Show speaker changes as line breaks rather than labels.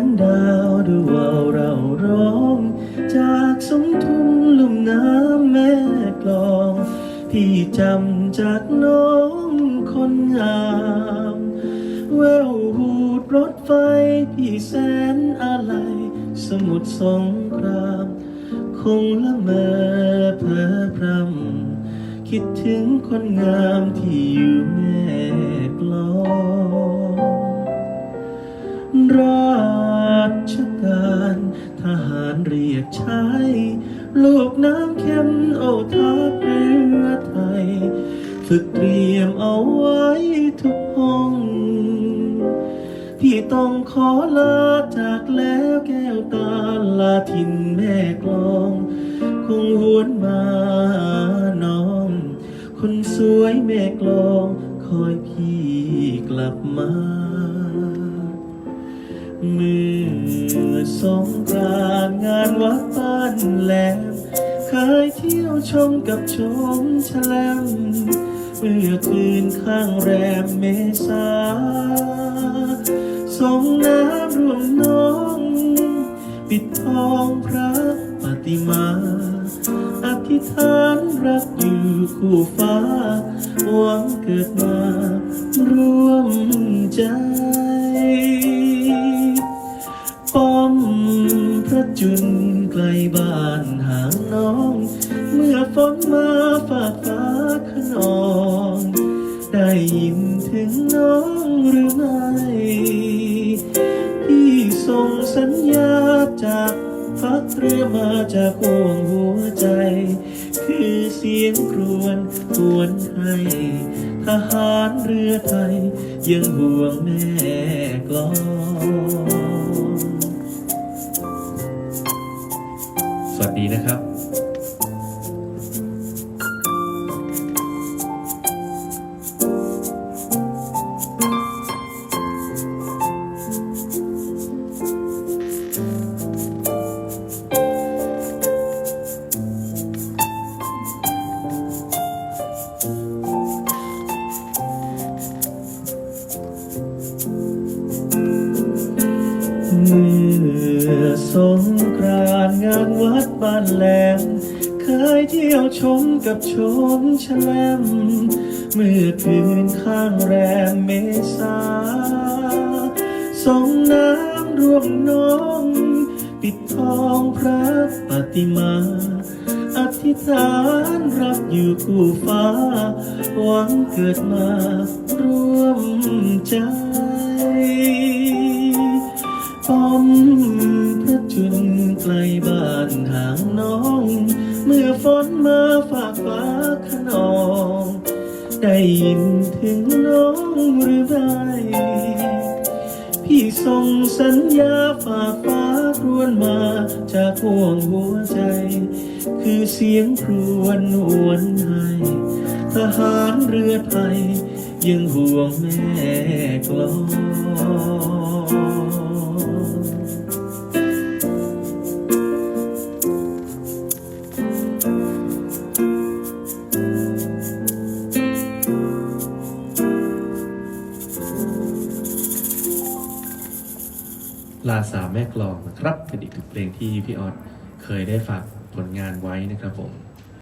งดาวดูว่าเราร้อง จากสมทุมลุ่มน้ำแม่กลองพี่จำจากน้องคนงามแววหูดรถไฟพี่แสนอะไรสมุทรสงคราม คงละเมอเพ้อพรำคิดถึงคนงามที่อยู่ ใช้ลูกน้ำเข็มโอทัพเรือไทย ฝึกเตรียมเอาไว้ทุกห้อง พี่ต้องขอลาจากแล้วแก้วตาลาทินแม่กลอง คงหวนมาน้อง คนสวยแม่กลอง คอยพี่กลับมา เมื่อสงกรานต์งานวัดบ้านแหลมเคยเที่ยวชมกับชมแฉลมเมื่อคืนข้างแรมเมษาสงน้ำรวมน้อง ปิดทองพระปฏิมา อธิษฐานรักอยู่คู่ฟ้าหวังเกิดมา ร่วมใจ จุลไกลบ้านหางน้อง เมื่อฝนมาฝากฟ้าขนอง ได้ยินถึงน้องหรือไม่พี่ส่งสัญญาจากพักเรือมาจากห่วงหัวใจ คือเสียงครวญครวญให้ทหารเรือไทย ยังห่วงแม่กลอง สวัสดีนะครับเมื่อสง กรานต์งานวัดบ้านแหลมเคยเที่ยวชมกับชมแฉลมเมื่อคืนข้างแรมเมษาส่งน้ำรวมน้อง ปิดทองพระปฏิมา อธิษฐานรับอยู่คู่ฟ้า หวังเกิดมาร่วมใจ ไกลบ้านห่างน้อง เมื่อฝนมาฝากฟ้าขนอง ได้ยินถึงน้องหรือไม่พี่ส่งสัญญาฝากฟ้าครวนมาจากห่วงหัวใจ คือเสียงครวญหวนให้ทหารเรือไทยยังห่วงแม่กลอง ลาสาแม่กลองนะครับเป็นอีกหนึ่งเพลงที่พี่ออสเคยได้ฝากผลงานไว้นะครับผม